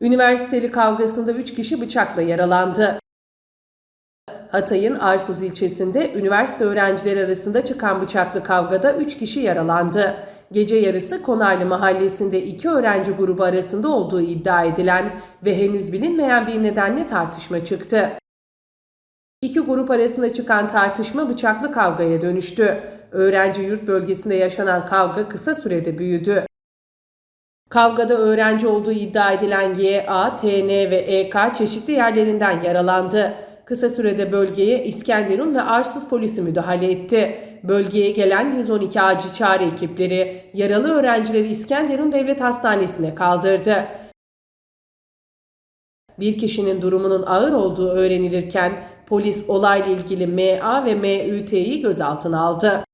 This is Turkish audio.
Üniversiteli kavgasında 3 kişi bıçakla yaralandı. Hatay'ın Arsuz ilçesinde üniversite öğrencileri arasında çıkan bıçaklı kavgada 3 kişi yaralandı. Gece yarısı Konarlı mahallesinde iki öğrenci grubu arasında olduğu iddia edilen ve henüz bilinmeyen bir nedenle tartışma çıktı. İki grup arasında çıkan tartışma bıçaklı kavgaya dönüştü. Öğrenci yurt bölgesinde yaşanan kavga kısa sürede büyüdü. Kavgada öğrenci olduğu iddia edilen YA, TN ve EK çeşitli yerlerinden yaralandı. Kısa sürede bölgeye İskenderun ve Arsuz polisi müdahale etti. Bölgeye gelen 112 acil çağrı ekipleri yaralı öğrencileri İskenderun Devlet Hastanesi'ne kaldırdı. Bir kişinin durumunun ağır olduğu öğrenilirken polis olayla ilgili MA ve MÜT'yi gözaltına aldı.